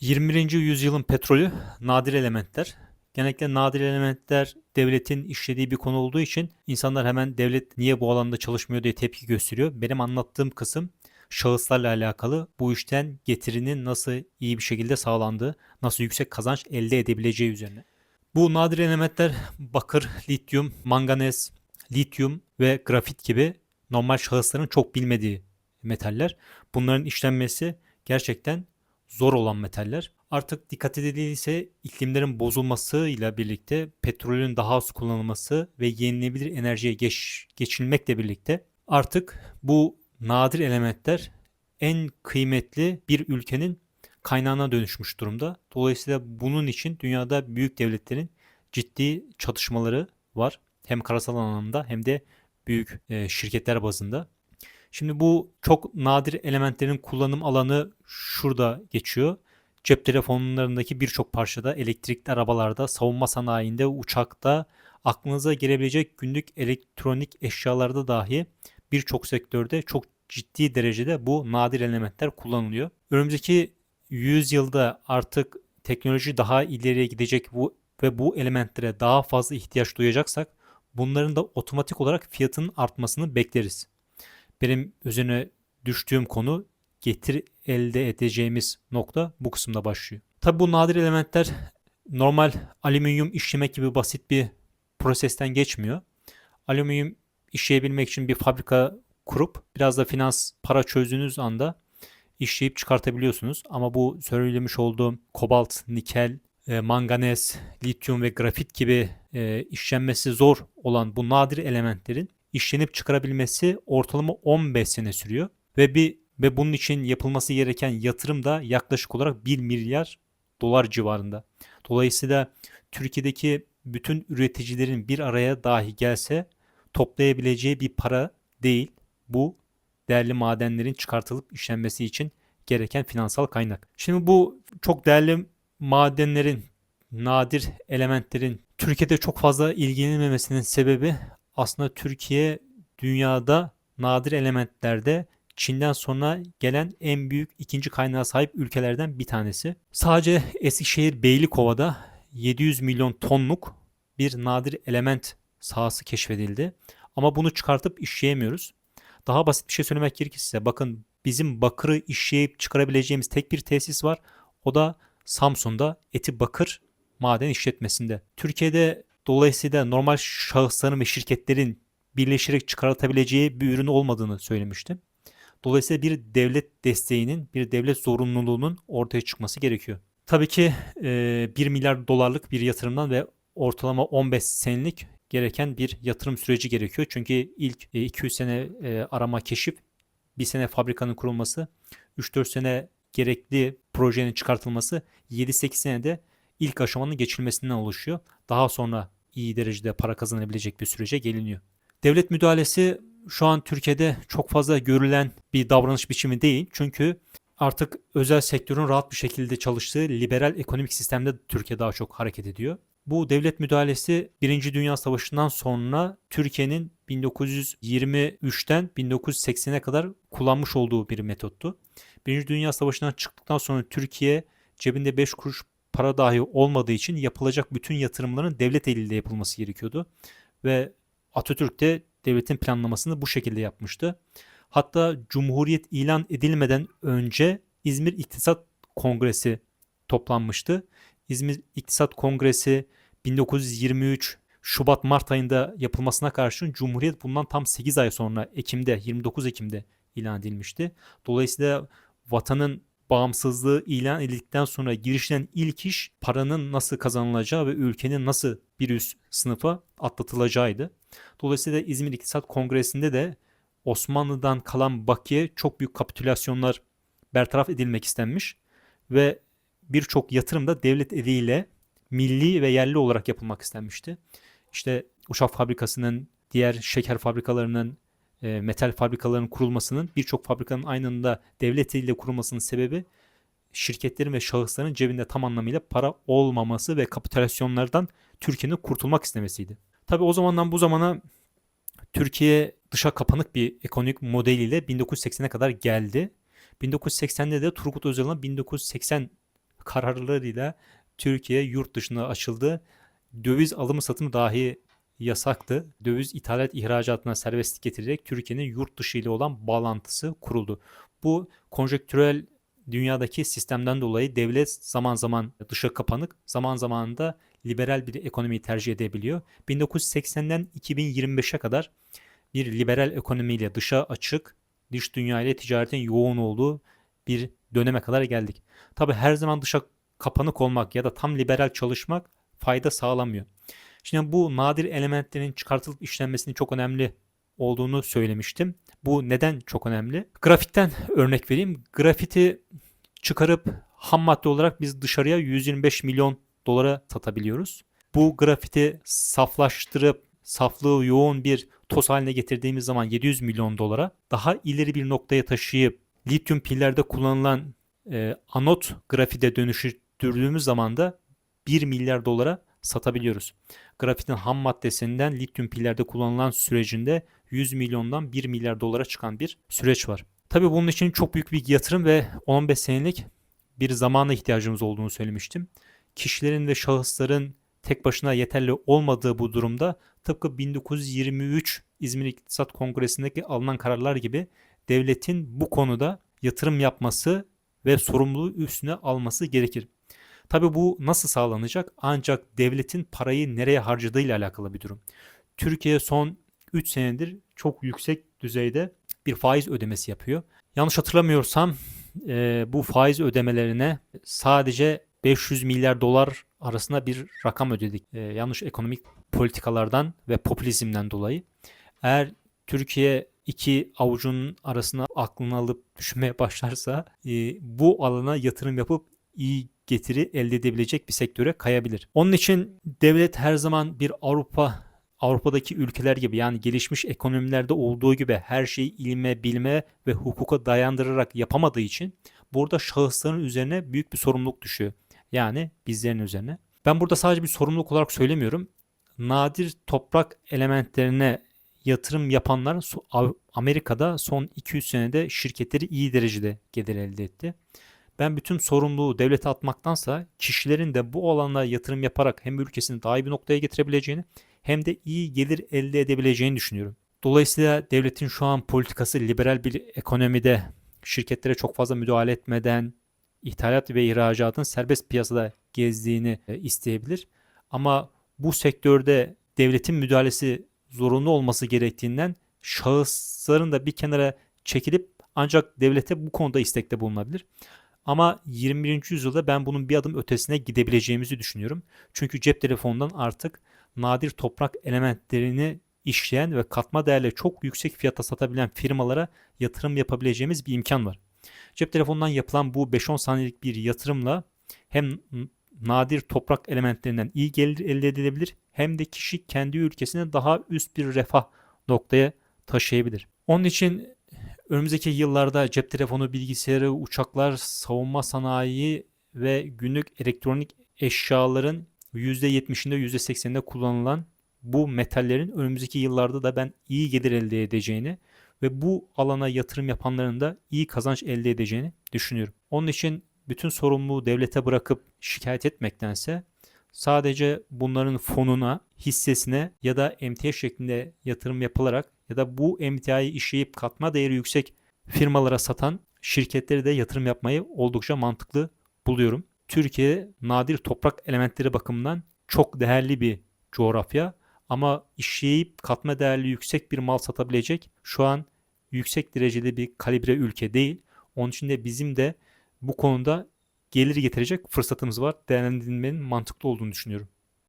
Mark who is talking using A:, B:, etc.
A: 21. yüzyılın petrolü nadir elementler. Genellikle nadir elementler devletin işlediği bir konu olduğu için insanlar hemen devlet niye bu alanda çalışmıyor diye tepki gösteriyor. Benim anlattığım kısım şahıslarla alakalı bu işten getirinin nasıl iyi bir şekilde sağlandığı, nasıl yüksek kazanç elde edebileceği üzerine. Bu nadir elementler bakır, lityum, manganez, lityum ve grafit gibi normal şahısların çok bilmediği metaller. Bunların işlenmesi gerçekten zor olan metaller. Artık dikkat edilirse iklimlerin bozulmasıyla birlikte petrolün daha az kullanılması ve yenilenebilir enerjiye geç, geçilmekle birlikte artık bu nadir elementler en kıymetli bir ülkenin kaynağına dönüşmüş durumda. Dolayısıyla bunun için dünyada büyük devletlerin ciddi çatışmaları var. Hem karasal anlamda hem de büyük e, şirketler bazında. Şimdi bu çok nadir elementlerin kullanım alanı şurada geçiyor. Cep telefonlarındaki birçok parçada, elektrikli arabalarda, savunma sanayinde, uçakta, aklınıza gelebilecek günlük elektronik eşyalarda dahi birçok sektörde çok ciddi derecede bu nadir elementler kullanılıyor. Önümüzdeki 100 yılda artık teknoloji daha ileriye gidecek bu ve bu elementlere daha fazla ihtiyaç duyacaksak bunların da otomatik olarak fiyatının artmasını bekleriz. Benim üzerine düştüğüm konu getir elde edeceğimiz nokta bu kısımda başlıyor. Tabi bu nadir elementler normal alüminyum işlemek gibi basit bir prosesten geçmiyor. Alüminyum işleyebilmek için bir fabrika kurup biraz da finans para çözdüğünüz anda işleyip çıkartabiliyorsunuz. Ama bu söylemiş olduğum kobalt, nikel, e, manganez, lityum ve grafit gibi e, işlenmesi zor olan bu nadir elementlerin işlenip çıkarabilmesi ortalama 15 sene sürüyor ve bir ve bunun için yapılması gereken yatırım da yaklaşık olarak 1 milyar dolar civarında. Dolayısıyla Türkiye'deki bütün üreticilerin bir araya dahi gelse toplayabileceği bir para değil. Bu değerli madenlerin çıkartılıp işlenmesi için gereken finansal kaynak. Şimdi bu çok değerli madenlerin, nadir elementlerin Türkiye'de çok fazla ilgilenilmemesinin sebebi aslında Türkiye dünyada nadir elementlerde Çin'den sonra gelen en büyük ikinci kaynağa sahip ülkelerden bir tanesi. Sadece Eskişehir Beylikova'da 700 milyon tonluk bir nadir element sahası keşfedildi. Ama bunu çıkartıp işleyemiyoruz. Daha basit bir şey söylemek gerekirse bakın bizim bakırı işleyip çıkarabileceğimiz tek bir tesis var. O da Samsun'da Eti Bakır maden işletmesinde. Türkiye'de dolayısıyla normal şahısların ve şirketlerin birleşerek çıkartabileceği bir ürün olmadığını söylemiştim. Dolayısıyla bir devlet desteğinin, bir devlet zorunluluğunun ortaya çıkması gerekiyor. Tabii ki e, 1 milyar dolarlık bir yatırımdan ve ortalama 15 senelik gereken bir yatırım süreci gerekiyor. Çünkü ilk e, 200 sene e, arama keşif, bir sene fabrikanın kurulması, 3-4 sene gerekli projenin çıkartılması, 7-8 senede ilk aşamanın geçilmesinden oluşuyor. Daha sonra iyi derecede para kazanabilecek bir sürece geliniyor. Devlet müdahalesi şu an Türkiye'de çok fazla görülen bir davranış biçimi değil. Çünkü artık özel sektörün rahat bir şekilde çalıştığı liberal ekonomik sistemde Türkiye daha çok hareket ediyor. Bu devlet müdahalesi Birinci Dünya Savaşı'ndan sonra Türkiye'nin 1923'ten 1980'e kadar kullanmış olduğu bir metottu. Birinci Dünya Savaşı'ndan çıktıktan sonra Türkiye cebinde 5 kuruş para dahi olmadığı için yapılacak bütün yatırımların devlet eliyle yapılması gerekiyordu. Ve Atatürk de devletin planlamasını bu şekilde yapmıştı. Hatta Cumhuriyet ilan edilmeden önce İzmir İktisat Kongresi toplanmıştı. İzmir İktisat Kongresi 1923 Şubat-Mart ayında yapılmasına karşın Cumhuriyet bundan tam 8 ay sonra Ekim'de 29 Ekim'de ilan edilmişti. Dolayısıyla vatanın bağımsızlığı ilan edildikten sonra girişilen ilk iş paranın nasıl kazanılacağı ve ülkenin nasıl bir üst sınıfa atlatılacağıydı. Dolayısıyla İzmir İktisat Kongresi'nde de Osmanlı'dan kalan bakiye çok büyük kapitülasyonlar bertaraf edilmek istenmiş ve birçok yatırım da devlet eliyle milli ve yerli olarak yapılmak istenmişti. İşte Uşak fabrikasının, diğer şeker fabrikalarının, e, metal fabrikalarının kurulmasının birçok fabrikanın aynı anda devlet eliyle kurulmasının sebebi şirketlerin ve şahısların cebinde tam anlamıyla para olmaması ve kapitülasyonlardan Türkiye'nin kurtulmak istemesiydi. Tabi o zamandan bu zamana Türkiye dışa kapanık bir ekonomik modeliyle 1980'e kadar geldi. 1980'de de Turgut Özal'ın 1980 kararlarıyla Türkiye yurt dışına açıldı. Döviz alımı satımı dahi yasaktı. Döviz ithalat ihracatına serbestlik getirerek Türkiye'nin yurt dışı ile olan bağlantısı kuruldu. Bu konjektürel dünyadaki sistemden dolayı devlet zaman zaman dışa kapanık, zaman zaman da liberal bir ekonomiyi tercih edebiliyor. 1980'den 2025'e kadar bir liberal ekonomiyle dışa açık, dış dünya ile ticaretin yoğun olduğu bir döneme kadar geldik. Tabi her zaman dışa kapanık olmak ya da tam liberal çalışmak fayda sağlamıyor. Şimdi bu nadir elementlerin çıkartılıp işlenmesinin çok önemli olduğunu söylemiştim. Bu neden çok önemli? Grafitten örnek vereyim. Grafiti çıkarıp ham madde olarak biz dışarıya 125 milyon dolara satabiliyoruz. Bu grafiti saflaştırıp saflığı yoğun bir toz haline getirdiğimiz zaman 700 milyon dolara daha ileri bir noktaya taşıyıp lityum pillerde kullanılan e, anot grafite dönüştürdüğümüz zaman da 1 milyar dolara satabiliyoruz. Grafitin ham maddesinden lityum pillerde kullanılan sürecinde 100 milyondan 1 milyar dolara çıkan bir süreç var. Tabi bunun için çok büyük bir yatırım ve 15 senelik bir zamana ihtiyacımız olduğunu söylemiştim. Kişilerin ve şahısların tek başına yeterli olmadığı bu durumda tıpkı 1923 İzmir İktisat Kongresi'ndeki alınan kararlar gibi devletin bu konuda yatırım yapması ve sorumluluğu üstüne alması gerekir. Tabi bu nasıl sağlanacak? Ancak devletin parayı nereye harcadığıyla alakalı bir durum. Türkiye son 3 senedir çok yüksek düzeyde bir faiz ödemesi yapıyor. Yanlış hatırlamıyorsam e, bu faiz ödemelerine sadece 500 milyar dolar arasında bir rakam ödedik. E, yanlış ekonomik politikalardan ve popülizmden dolayı. Eğer Türkiye iki avucunun arasına aklını alıp düşünmeye başlarsa e, bu alana yatırım yapıp iyi getiri elde edebilecek bir sektöre kayabilir. Onun için devlet her zaman bir Avrupa Avrupa'daki ülkeler gibi yani gelişmiş ekonomilerde olduğu gibi her şeyi ilme, bilme ve hukuka dayandırarak yapamadığı için burada şahısların üzerine büyük bir sorumluluk düşüyor. Yani bizlerin üzerine. Ben burada sadece bir sorumluluk olarak söylemiyorum. Nadir toprak elementlerine yatırım yapanlar Amerika'da son 200 senede şirketleri iyi derecede gelir elde etti. Ben bütün sorumluluğu devlete atmaktansa kişilerin de bu alana yatırım yaparak hem ülkesini daha iyi bir noktaya getirebileceğini hem de iyi gelir elde edebileceğini düşünüyorum. Dolayısıyla devletin şu an politikası liberal bir ekonomide şirketlere çok fazla müdahale etmeden ithalat ve ihracatın serbest piyasada gezdiğini e, isteyebilir. Ama bu sektörde devletin müdahalesi zorunlu olması gerektiğinden şahısların da bir kenara çekilip ancak devlete bu konuda istekte bulunabilir. Ama 21. yüzyılda ben bunun bir adım ötesine gidebileceğimizi düşünüyorum. Çünkü cep telefonundan artık nadir toprak elementlerini işleyen ve katma değerle çok yüksek fiyata satabilen firmalara yatırım yapabileceğimiz bir imkan var. Cep telefonundan yapılan bu 5-10 saniyelik bir yatırımla hem nadir toprak elementlerinden iyi gelir elde edilebilir hem de kişi kendi ülkesine daha üst bir refah noktaya taşıyabilir. Onun için önümüzdeki yıllarda cep telefonu, bilgisayarı, uçaklar, savunma sanayi ve günlük elektronik eşyaların %70'inde %80'inde kullanılan bu metallerin önümüzdeki yıllarda da ben iyi gelir elde edeceğini ve bu alana yatırım yapanların da iyi kazanç elde edeceğini düşünüyorum. Onun için bütün sorumluluğu devlete bırakıp şikayet etmektense sadece bunların fonuna, hissesine ya da emtia şeklinde yatırım yapılarak ya da bu emtiayı işleyip katma değeri yüksek firmalara satan şirketleri de yatırım yapmayı oldukça mantıklı buluyorum. Türkiye nadir toprak elementleri bakımından çok değerli bir coğrafya ama işleyip katma değerli yüksek bir mal satabilecek şu an yüksek derecede bir kalibre ülke değil. Onun için de bizim de bu konuda gelir getirecek fırsatımız var. Değerlendirilmenin mantıklı olduğunu düşünüyorum.